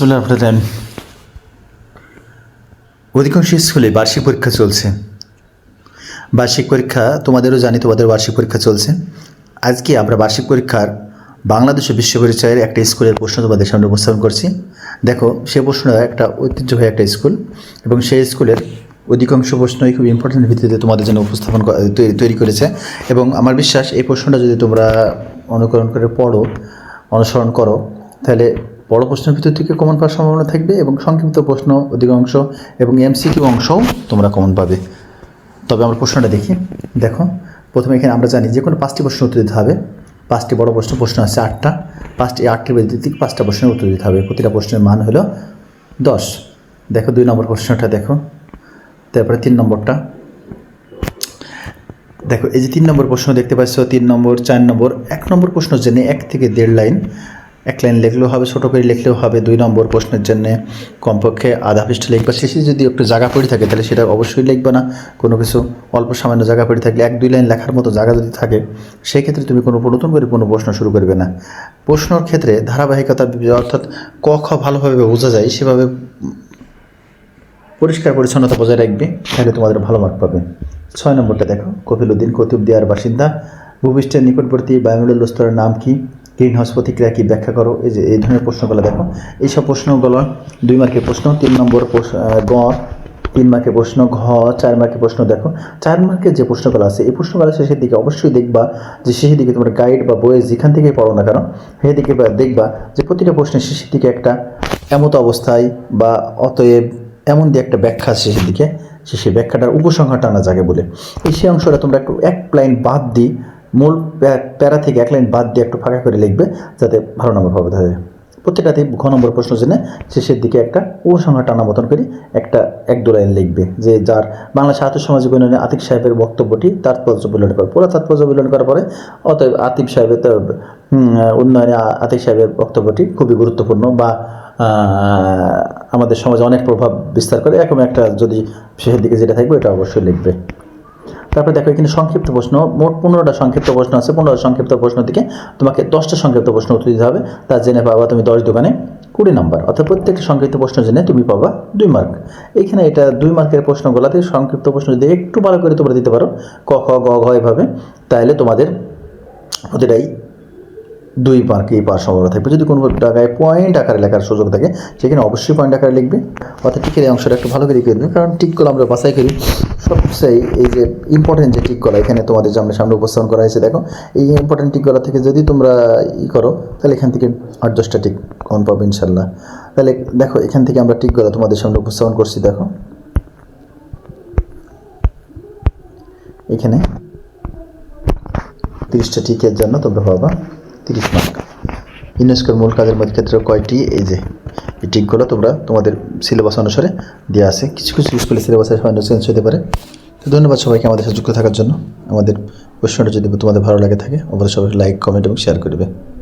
রহমান অধিকাংশ স্কুলে বার্ষিক পরীক্ষা চলছে। বার্ষিক পরীক্ষা, তোমাদেরও জানি তোমাদের বার্ষিক পরীক্ষা চলছে। আজকে আমরা বার্ষিক পরীক্ষার বাংলাদেশ বিশ্ব পরিচয়ের একটা স্কুলের প্রশ্ন তোমাদের সামনে উপস্থাপন করছি। দেখো, সে প্রশ্নটা একটা ঐতিহ্যবাহী একটা স্কুল এবং সেই স্কুলের অধিকাংশ প্রশ্নই খুব ইম্পর্টেন্ট ভিত্তিতে তোমাদের জন্য উপস্থাপন তৈরি করেছে এবং আমার বিশ্বাস এই প্রশ্নটা যদি তোমরা অনুকরণ করে পড়ো, অনুসরণ করো, তাহলে বড় প্রশ্নের ভিতর থেকে কমন পাওয়ার সম্ভাবনা থাকবে এবং সংক্ষিপ্ত প্রশ্ন অধিকাংশ এবং এমসিকিউ অংশও তোমরা কমন পাবে। তবে আমরা প্রশ্নটা দেখি। দেখো, প্রথমে এখানে আমরা জানি যে কোনো পাঁচটি প্রশ্ন উত্তর দিতে হবে। পাঁচটি বড় প্রশ্ন প্রশ্ন আছে আটটা। পাঁচটি আটটির থেকে পাঁচটা প্রশ্নের উত্তর দিতে হবে। প্রতিটা প্রশ্নের মান হলো দশ। দেখো, দুই নম্বর প্রশ্নটা দেখো। তারপরে তিন নম্বরটা। দেখো, এই যে তিন নম্বর প্রশ্ন দেখতে পাচ্ছ, তিন নম্বর, চার নম্বর, এক নম্বর প্রশ্ন জেনে এক থেকে দেড় লাইন এক লাইন লিখলেও হবে, ছোটো করে লিখলেও হবে, দুই নম্বর প্রশ্নের জন্য কমপক্ষে আধা পৃষ্ঠা লিখবা। শেষে যদি একটু জায়গা পড়ে থাকে, তাহলে সেটা অবশ্যই লিখবে না। কোনো কিছু অল্প সামান্য জায়গা পড়ে থাকলে এক, দুই লাইন লেখার মতো জায়গা যদি থাকে সেই ক্ষেত্রে তুমি কোনো নতুন করে কোনো প্রশ্ন শুরু করবে না। প্রশ্নর ক্ষেত্রে ধারাবাহিকতা অর্থাৎ ক, খ ভালোভাবে বোঝা যায়, সেভাবে পরিষ্কার পরিচ্ছন্নতা বজায় রাখবে, তাহলে তোমাদের ভালো মার্ক পাবে। ছয় নম্বরটা দেখো কপিলউদ্দিন কতুব দেওয়ার বাসিন্দা, ভূপৃষ্ঠের নিকটবর্তী বায়ুমণ্ডল স্তরের নাম কি? গ্রিন হাউস প্রতিক্রিয়া কি ব্যাখ্যা করো? এই যে, এই ধরনের প্রশ্নগুলো দেখো। এইসব প্রশ্নগুলো দুই মার্কের প্রশ্ন, তিন নম্বর গ তিন মার্কের প্রশ্ন, ঘ, চার মার্কের প্রশ্ন দেখো। চার মার্কের যে প্রশ্নগুলো আছে, এই প্রশ্নগুলো শেষের দিকে অবশ্যই দেখবা যে শেষের দিকে তোমার গাইড বা বইয়ে যেখান থেকেই পড়ো না কেন সেদিকে দেখবা যে প্রতিটা প্রশ্নের শেষের দিকে একটা এমত অবস্থায় বা অতএব এমন দিয়ে একটা ব্যাখ্যা আছে শেষের দিকে সে সেই ব্যাখ্যাটার উপসংহার টানা যাকে বলে। এই সেই অংশটা তোমরা একটু এক লাইন বাদ দিয়ে মূল প্যা- প্যারা থেকে এক লাইন বাদ দিয়ে একটু ফাঁকা করে লিখবে যাতে ভালো নম্বর পাবে তাহলে প্রত্যেকটাতে ঘ নম্বর প্রশ্ন জেনে শেষের দিকে একটা উপসংহার টানা মতন করে একটা এক দু লাইন লিখবে যে যার বাংলা সাহিত্য সামাজিক উন্নয়নে আতিক সাহেবের বক্তব্যটি তাৎপর্য বিলন করে। পুরো তাৎপর্য বিলন করার পরে অতএব আতিক সাহেবের উন্নয়নে আতিক সাহেবের বক্তব্যটি খুবই গুরুত্বপূর্ণ বা আমাদের সমাজে অনেক প্রভাব বিস্তার করে এরকম একটা যদি শেষের দিকে যেটা থাকবে, এটা অবশ্যই লিখবে। তারপরে দেখো এখানে সংক্ষিপ্ত প্রশ্ন, মোট পনেরোটা সংক্ষিপ্ত প্রশ্ন আছে, পনেরোটা সংক্ষিপ্ত প্রশ্ন থেকে তোমাকে দশটা সংক্ষিপ্ত প্রশ্ন উত্তর দিতে হবে। তা জেনে পাবা তুমি দশ দোকানে কুড়ি নাম্বার, অর্থাৎ প্রত্যেকটা সংক্ষিপ্ত প্রশ্ন জেনে তুমি পাবা দুই মার্ক। এখানে এটা দুই মার্কের প্রশ্নগুলোতে সংক্ষিপ্ত প্রশ্ন যদি একটু ভালো করে তোমরা দিতে পারো, ক, খ, গ, ঘ এভাবে, তাহলে তোমাদের প্রতিটাই দুই মার্কেই পাওয়ার সম্ভাবনা থাকবে। যদি কোনো জায়গায় পয়েন্ট আকারে লেখার সুযোগ থাকে, সেখানে অবশ্যই পয়েন্ট আকারে লিখবে। অর্থাৎ টিকের এই অংশটা একটু ভালো করে লিখে দেবে কারণ টিকগুলো আমরা বাছাই করি। সবচেয়ে এই যে ইম্পর্টেন্ট যে টিকগুলো এখানে তোমাদের সামনে সামনে উপস্থাপন করা হয়েছে, দেখো, এই ইম্পর্টেন্ট টিকগুলো থেকে যদি তোমরা ই করো, তাহলে এখান থেকে আট দশটা টিক কমন পাবে ইনশাল্লাহ তাহলে দেখো, এখান থেকে আমরা টিকগুলো তোমাদের সামনে উপস্থাপন করছি, দেখো। এখানে তিরিশটা টিকের জন্য তোমরা পাবা। তিরিশ মার্ক ইউনেস্কোর মূল কাজের মধ্যে ক্ষেত্রে কয়টি? এই যে, এই টিকগুলো তোমরা তোমাদের সিলেবাস অনুসারে দেওয়া আছে। কিছু কিছু স্কুলের সিলেবাসের সামান্য চেঞ্জ হতে পারে। তো ধন্যবাদ সবাইকে আমাদের সাথে যুক্ত থাকার জন্য। আমাদের কোশ্চেনটা যদি তোমাদের ভালো লাগে থাকে, অবশ্যই সবাই লাইক কমেন্ট এবং শেয়ার করবে